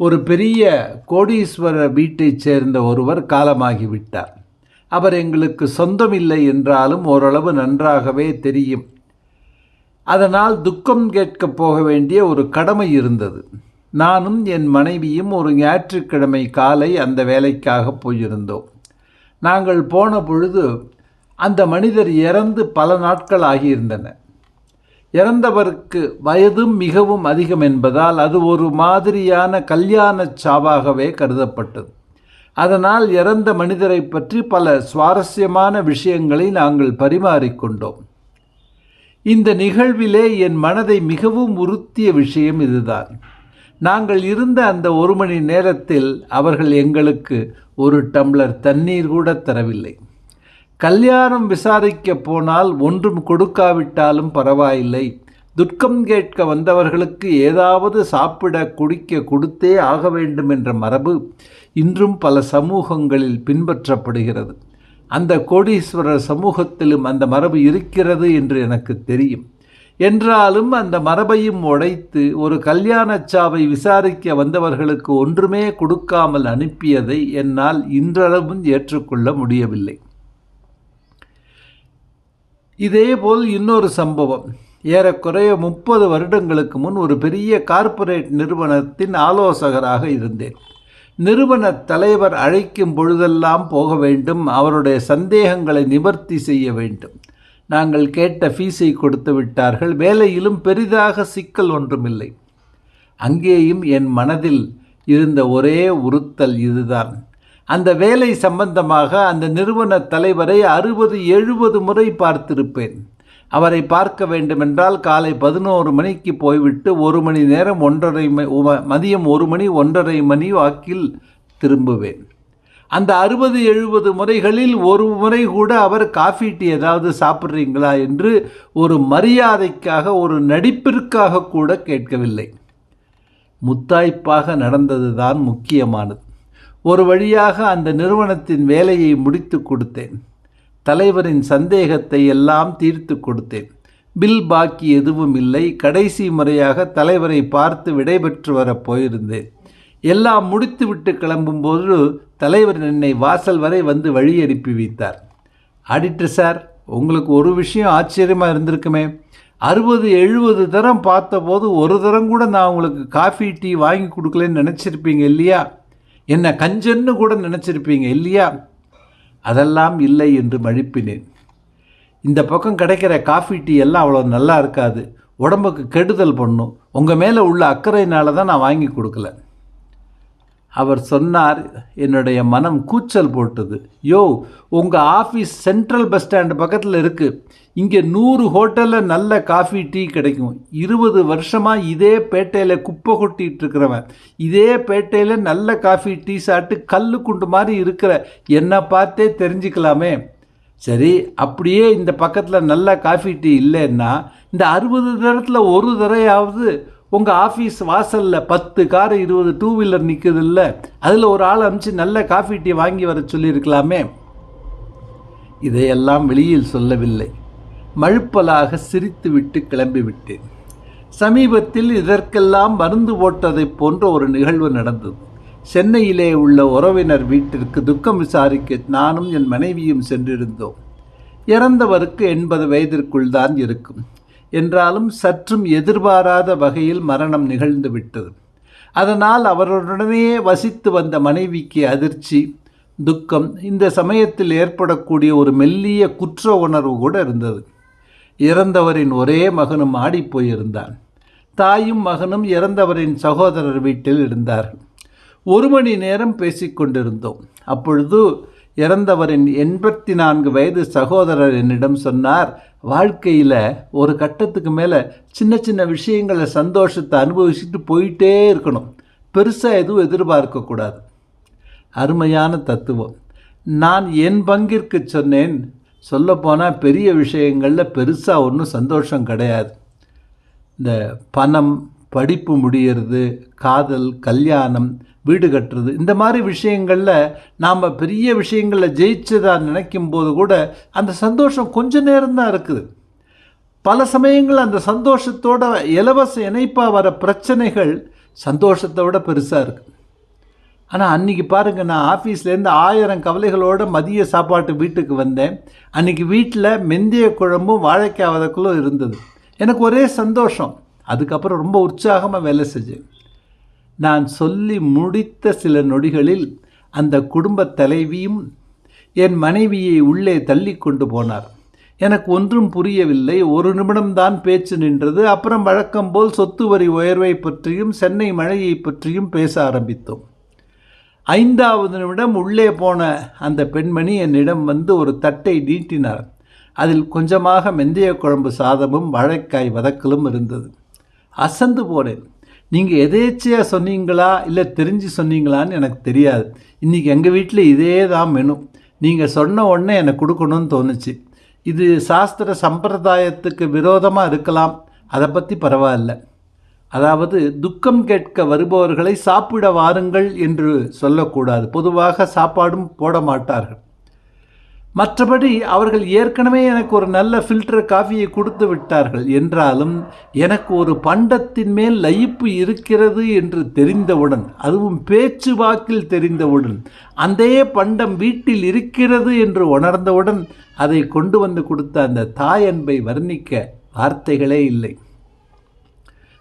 ஒரு பெரிய கோடீஸ்வர வீட்டைச் சேர்ந்த ஒருவர் காலமாகிவிட்டார். அவர் எங்களுக்கு சொந்தமில்லை என்றாலும் ஓரளவு நன்றாகவே தெரியும். அதனால் துக்கம் கேட்கப் போக வேண்டிய ஒரு கடமை இருந்தது. நானும் என் மனைவியும் ஒரு ஞாயிற்றுக்கிழமை காலை அந்த வேலைக்காக போயிருந்தோம். நாங்கள் போன பொழுது அந்த மனிதர் இறந்து பல நாட்கள் ஆகியிருந்தன இறந்தவருக்கு வயதும் மிகவும் அதிகம் என்பதால் அது ஒரு மாதிரியான கல்யாண சாவாகவே கருதப்பட்டது. அதனால் இறந்த மனிதரை பற்றி பல சுவாரஸ்யமான விஷயங்களை நாங்கள் பரிமாறிக்கொண்டோம் இந்த நிகழ்விலே என் மனதை மிகவும் உறுத்திய விஷயம் இதுதான். நாங்கள் இருந்த அந்த ஒரு மணி நேரத்தில் அவர்கள் எங்களுக்கு ஒரு டம்ளர் தண்ணீர் கூட தரவில்லை. கல்யாணம் விசாரிக்க போனால் ஒன்றும் கொடுக்காவிட்டாலும் பரவாயில்லை. துக்கம் கேட்க வந்தவர்களுக்கு ஏதாவது சாப்பிட குடிக்க கொடுத்தே ஆக வேண்டும் என்ற மரபு இன்றும் பல சமூகங்களில் பின்பற்றப்படுகிறது. அந்த கோடீஸ்வரர் சமூகத்திலும் அந்த மரபு இருக்கிறது என்று எனக்கு தெரியும். என்றாலும் அந்த மரபையும் உடைத்து ஒரு கல்யாணச்சாவை விசாரிக்க வந்தவர்களுக்கு ஒன்றுமே கொடுக்காமல் அனுப்பியதை என்னால் இன்றளவும் ஏற்றுக்கொள்ள முடியவில்லை. இதேபோல் இன்னொரு சம்பவம். ஏறக்குறைய முப்பது வருடங்களுக்கு முன் ஒரு பெரிய கார்ப்பரேட் நிறுவனத்தின் ஆலோசகராக இருந்தேன். நிறுவன தலைவர் அழைக்கும் பொழுதெல்லாம் போக வேண்டும் அவருடைய சந்தேகங்களை நிவர்த்தி செய்ய வேண்டும். நாங்கள் கேட்ட ஃபீஸை கொடுத்து விட்டார்கள் வேலையிலும் பெரிதாக சிக்கல் ஒன்றுமில்லை. அங்கேயும் என் மனதில் இருந்த ஒரே உறுத்தல் இதுதான். அந்த வேலை சம்பந்தமாக அந்த நிறுவன தலைவரை அறுபது எழுபது முறை பார்த்திருப்பேன். அவரை பார்க்க வேண்டுமென்றால் காலை பதினோரு மணிக்கு போய்விட்டு ஒரு மணி நேரம் ஒன்றரை மதியம் ஒரு மணி ஒன்றரை மணி வாக்கில் திரும்புவேன். அந்த அறுபது எழுபது முறைகளில் ஒரு முறை கூட அவர் காஃபி டீ ஏதாவது சாப்பிட்றீங்களா என்று ஒரு மரியாதைக்காக ஒரு நடிப்பிற்காக கூட கேட்கவில்லை. முத்தாய்ப்பாக நடந்ததுதான் முக்கியமானது. ஒரு வழியாக அந்த நிறுவனத்தின் வேலையை முடித்து கொடுத்தேன். தலைவரின் சந்தேகத்தை எல்லாம் தீர்த்து கொடுத்தேன். பில் பாக்கி எதுவும் இல்லை. கடைசி முறையாக தலைவரை பார்த்து விடைபெற்று வரப் போயிருந்தேன். எல்லாம் முடித்துவிட்டு கிளம்பும்போது தலைவர் என்னை வாசல் வரை வந்து வழி அனுப்பி வைத்தார். ஆடிட்டர் சார் உங்களுக்கு ஒரு விஷயம் ஆச்சரியமாக இருந்திருக்குமே. அறுபது எழுபது தரம் பார்த்தபோது ஒரு தரம் கூட நான் உங்களுக்கு காஃபி டீ வாங்கி கொடுக்கலன்னு நினச்சிருப்பீங்க இல்லையா? என்ன கஞ்சன்னு கூட நினச்சிருப்பீங்க இல்லையா? அதெல்லாம் இல்லை என்று மழுப்பினேன். இந்த பக்கம் கிடைக்கிற காஃபி டீ எல்லாம் அவ்வளோ நல்லா இருக்காது. உடம்புக்கு கெடுதல் பண்ணும். உங்கள் மேலே உள்ள அக்கறையினால தான் நான் வாங்கி கொடுக்கல. அவர் சொன்னார் என்னுடைய மனம் கூச்சல் போட்டது. யோ உங்கள் ஆஃபீஸ் சென்ட்ரல் பஸ் ஸ்டாண்டு பக்கத்தில் இருக்குது இங்கே நூறு ஹோட்டலில் நல்ல காஃபி டீ கிடைக்கும். இருபது வருஷமாக இதே பேட்டையில் குப்பை கொட்டிகிட்டு இருக்கிறவன். இதே பேட்டையில் நல்ல காஃபி டீ சாப்பிட்டு கல் குண்டு மாதிரி இருக்கிற. என்னை பார்த்தே தெரிஞ்சுக்கலாமே. சரி அப்படியே இந்த பக்கத்தில் நல்ல காஃபி டீ இல்லைன்னா இந்த அறுபது தரத்தில் ஒரு தரையாவது உங்கள் ஆஃபீஸ் வாசலில் பத்து கார் இருபது டூ வீலர் நிற்குது இல்லை அதில் ஒரு ஆள் அனுப்பிச்சு நல்ல காஃபி டீ வாங்கி வர சொல்லியிருக்கலாமே? இதையெல்லாம் வெளியில் சொல்லவில்லை. மழுப்பலாக சிரித்துவிட்டு கிளம்பிவிட்டேன் சமீபத்தில் இதற்கெல்லாம் மருந்து போட்டதைப் போன்ற ஒரு நிகழ்வு நடந்தது. சென்னையிலே உள்ள உறவினர் வீட்டிற்கு துக்கம் விசாரிக்க நானும் என் மனைவியும் சென்றிருந்தோம். இறந்தவருக்கு எண்பது வயதிற்குள் தான் இருக்கும். என்றாலும் சற்றும் எதிர்பாராத வகையில் மரணம் நிகழ்ந்து விட்டது அதனால் அவருடனே வசித்து வந்த மனைவிக்கு அதிர்ச்சி துக்கம் இந்த சமயத்தில் ஏற்படக்கூடிய ஒரு மெல்லிய குற்ற உணர்வு கூட இருந்தது. இறந்தவரின் ஒரே மகனும் ஆடிப்போயிருந்தான். தாயும் மகனும் இறந்தவரின் சகோதரர் வீட்டில் இருந்தார்கள். ஒரு மணி நேரம் பேசிக்கொண்டிருந்தோம். அப்பொழுது இறந்தவரின் எண்பத்தி நான்கு வயது சகோதரர் என்னிடம் சொன்னார் வாழ்க்கையில் ஒரு கட்டத்துக்கு மேலே சின்ன சின்ன விஷயங்களை சந்தோஷத்தை அனுபவிச்சுட்டு போயிட்டே இருக்கணும். பெருசாக எதுவும் எதிர்பார்க்கக்கூடாது அருமையான தத்துவம். நான் என் பங்கிற்கு சொன்னேன். சொல்லப்போனால் பெரிய விஷயங்களில் பெருசாக ஒன்றும் சந்தோஷம் கிடையாது. இந்த பணம் படிப்பு முடியறது காதல் கல்யாணம் வீடு கட்டுறது இந்த மாதிரி விஷயங்களில் நாம் பெரிய விஷயங்களில் ஜெயிச்சதா நினைக்கும் போது கூட அந்த சந்தோஷம் கொஞ்ச நேரம்தான் இருக்குது. பல சமயங்கள் அந்த சந்தோஷத்தோட இலவச இணைப்பாக வர பிரச்சனைகள் சந்தோஷத்தை விட பெருசாக இருக்குது ஆனால் அன்றைக்கி பாருங்கள் நான் ஆஃபீஸ்லேருந்து ஆயிரம் கவலைகளோட மதிய சாப்பாட்டு வீட்டுக்கு வந்தேன். அன்றைக்கி வீட்டில் மெந்திய குழம்பும் வாழைக்காய் வதக்கலும் இருந்தது. எனக்கு ஒரே சந்தோஷம். அதுக்கப்புறம் ரொம்ப உற்சாகமாக வேலை செஞ்சேன் நான் சொல்லி முடித்த சில நொடிகளில் அந்த குடும்பத் தலைவியும் என் மனைவியை உள்ளே தள்ளி கொண்டு போனார். எனக்கு ஒன்றும் புரியவில்லை. ஒரு நிமிடம்தான் பேச்சு நின்றது. அப்புறம் வழக்கம் போல் சொத்து வரி உயர்வை பற்றியும் சென்னை மழையை பற்றியும் பேச ஆரம்பித்தோம். ஐந்தாவது நிமிடம் உள்ளே போன அந்த பெண்மணி என்னிடம் வந்து ஒரு தட்டை நீட்டினார். அதில் கொஞ்சமாக மெந்தய குழம்பு சாதமும் வாழைக்காய் வதக்கலும் இருந்தது. அசந்து போனேன். நீங்கள் எதேச்சையாக சொன்னீங்களா? இல்லை தெரிஞ்சு சொன்னீங்களான்னு எனக்கு தெரியாது. இன்றைக்கி எங்கள் வீட்டில் இதே தான் மெனு. நீங்கள் சொன்ன உடனே எனக்கு கொடுக்கணும்னு தோணுச்சு. இது சாஸ்திர சம்பிரதாயத்துக்கு விரோதமாக இருக்கலாம். அதை பற்றி பரவாயில்ல. அதாவது துக்கம் கேட்க வருபவர்களை சாப்பிட வாருங்கள் என்று சொல்லக்கூடாது. பொதுவாக சாப்பாடும் போட மாட்டார்கள். மற்றபடி அவர்கள் ஏற்கனவே எனக்கு ஒரு நல்ல ஃபில்டர் காஃபியை கொடுத்து விட்டார்கள். என்றாலும் எனக்கு ஒரு பண்டத்தின் மேல் லயிப்பு இருக்கிறது என்று தெரிந்தவுடன் அதுவும் பேச்சு வாக்கில் தெரிந்தவுடன் அந்தே பண்டம் வீட்டில் இருக்கிறது என்று உணர்ந்தவுடன் அதை கொண்டு வந்து கொடுத்த அந்த தாயன்பை வர்ணிக்க வார்த்தைகளே இல்லை.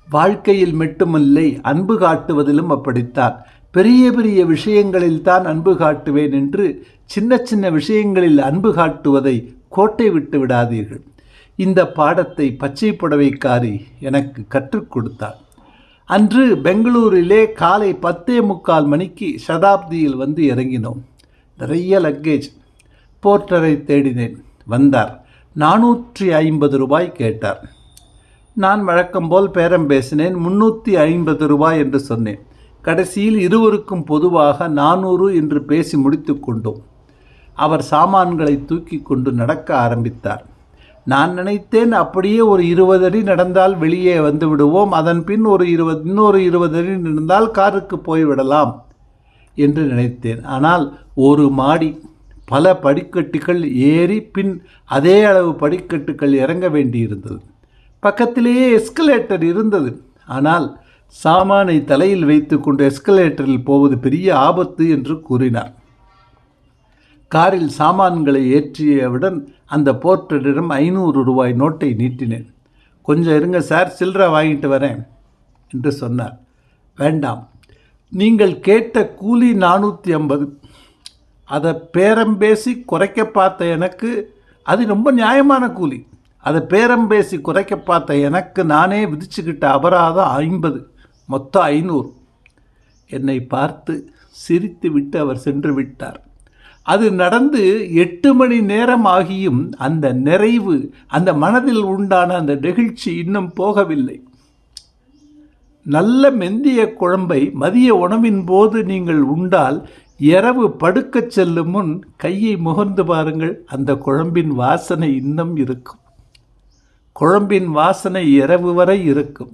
வாழ்க்கையில் மட்டுமில்லை அன்பு காட்டுவதிலும் அப்படித்தான். பெரிய பெரிய விஷயங்களில் தான் அன்பு காட்டுவேன் என்று சின்ன சின்ன விஷயங்களில் அன்பு காட்டுவதை கோட்டை விட்டு விடாதீர்கள். இந்த பாடத்தை பச்சை புடவைக்காரி எனக்கு கற்றுக் கொடுத்தார் அன்று பெங்களூரிலே காலை பத்தே முக்கால் மணிக்கு சதாப்தியில் வந்து இறங்கினோம். நிறைய லக்கேஜ் போர்ட்டரை தேடினேன். வந்தார். நானூற்றி ஐம்பது ரூபாய் கேட்டார். நான் வழக்கம்போல் பேரம் பேசினேன். முன்னூற்றி ஐம்பது ரூபாய் என்று சொன்னேன். கடைசியில் இருவருக்கும் பொதுவாக நானூறு என்று பேசி முடித்து கொண்டோம். அவர் சாமான்களை தூக்கி கொண்டு நடக்க ஆரம்பித்தார். நான் நினைத்தேன் அப்படியே ஒரு இருபது அடி நடந்தால் வெளியே வந்து விடுவோம். அதன் பின் ஒரு இருபது இன்னொரு இருபது அடி நடந்தால் காருக்கு போய்விடலாம் என்று நினைத்தேன். ஆனால் ஒரு மாடி பல படிக்கட்டுகள் ஏறி பின் அதே அளவு படிக்கட்டுகள் இறங்க வேண்டியிருந்தது. பக்கத்திலேயே எஸ்கலேட்டர் இருந்தது. ஆனால் சாமானை தலையில் வைத்துக்கொண்டு எஸ்கலேட்டரில் போவது பெரிய ஆபத்து என்று கூறினார். காரில் சாமான்களை ஏற்றியவுடன் அந்த போர்ட்டரிடம் ஐநூறு ரூபாய் நோட்டை நீட்டினேன். கொஞ்சம் இருங்க சார் சில்லறை வாங்கிட்டு வரேன் என்று சொன்னார். வேண்டாம் நீங்கள் கேட்ட கூலி நானூற்றி ஐம்பது. அதை பேரம் பேசி குறைக்க பார்த்த எனக்கு அது ரொம்ப நியாயமான கூலி. அதை பேரம் பேசி குறைக்க பார்த்த எனக்கு நானே விதிச்சுக்கிட்ட அபராதம் ஐம்பது. மொத்தம் ஐநூறு. என்னை பார்த்து சிரித்து விட்டு அவர் சென்று விட்டார். அது நடந்து எட்டு மணி நேரம் ஆகியும் அந்த நிறைவு அந்த மனதில் உண்டான அந்த நெகிழ்ச்சி இன்னும் போகவில்லை. நல்ல மெந்திய குழம்பை மதிய உணவின் போது நீங்கள் உண்டால் இரவு படுக்கச் செல்லும் முன் கையை முகர்ந்து பாருங்கள் அந்த குழம்பின் வாசனை இன்னும் இருக்கும். குழம்பின் வாசனை இரவு வரை இருக்கும்.